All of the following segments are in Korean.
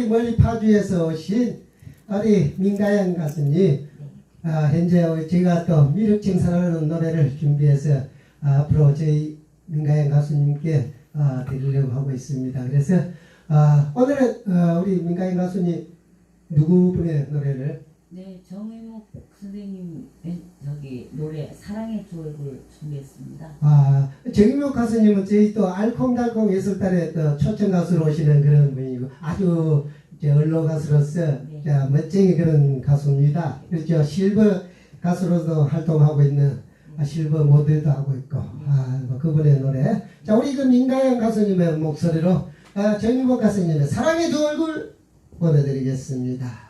우리 멀리 파주에서 오신 우리 민가영 가수님 아, 현재 제가 또 미륵 칭찬하는 노래를 준비해서 아, 앞으로 저희 민가영 가수님께 아, 드리려고 하고 있습니다. 그래서 아, 오늘은 어, 우리 민가영 가수님 누구 분의 노래를 네, 정혜목 선생님 저기 노래 사랑의 조획을 준비했습니다. 아, 정인목 가수님은 저희 또 알콩달콩 예술단에 또 초청 가수로 오시는 그런 분이고 아주 이제 언로 가수로서 네. 자, 멋쟁이 그런 가수입니다. 그렇죠. 실버 가수로도 활동하고 있는 아, 실버 모델도 하고 있고 아, 뭐 그분의 노래. 자, 우리 그 민가영 가수님의 목소리로 아, 정인목 가수님의 사랑의 두 얼굴 보내드리겠습니다.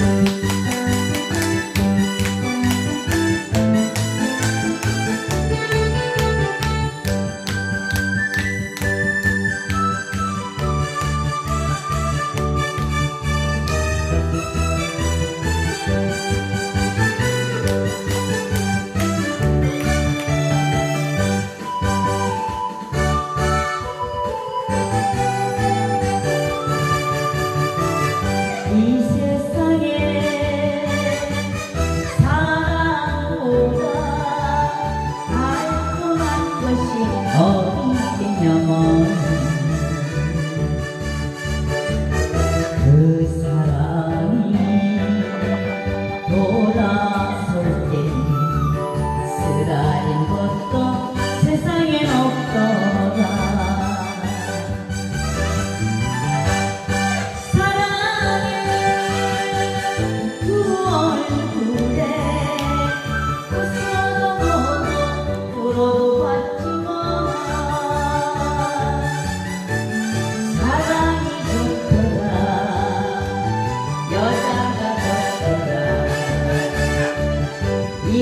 이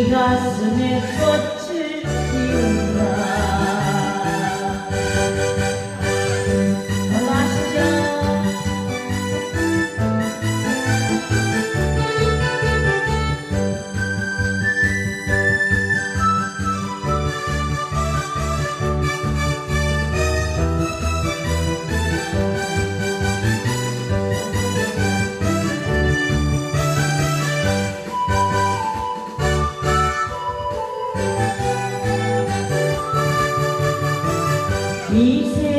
이 가슴 이세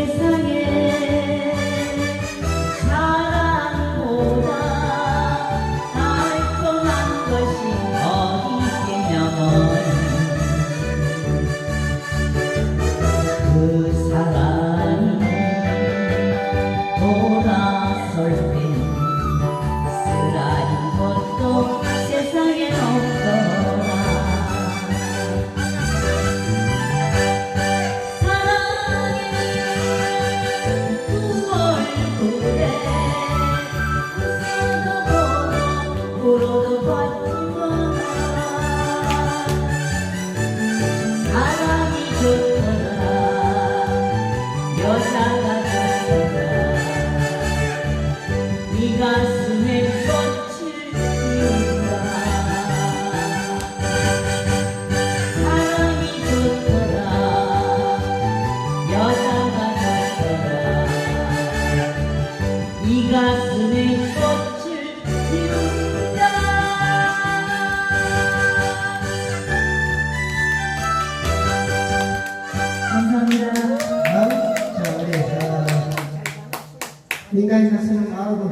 민가영 가수님 아우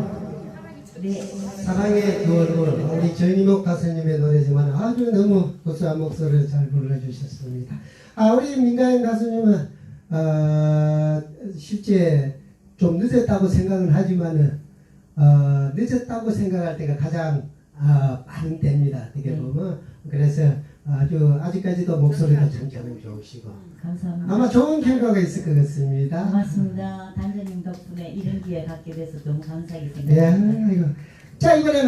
네 사랑의 두 얼굴 우리 정인목 가수님의 노래지만 아주 너무 고소한 목소리를 잘 불러주셨습니다. 아 우리 민가영 가수님은 어, 실제 좀 늦었다고 생각은 하지만은 어, 늦었다고 생각할 때가 가장 아, 빠른 때입니다. 어떻게 네. 보면 그래서 아주 아직까지도 목소리가 참참 좋으시고 감사합니다 아마 좋은 결과가 있을 것 같습니다. 고맙습니다 단장님 덕분에 이런 기회 갖게 돼서 너무 감사하게 네, 생각합니다 아이고. 자 이번에는.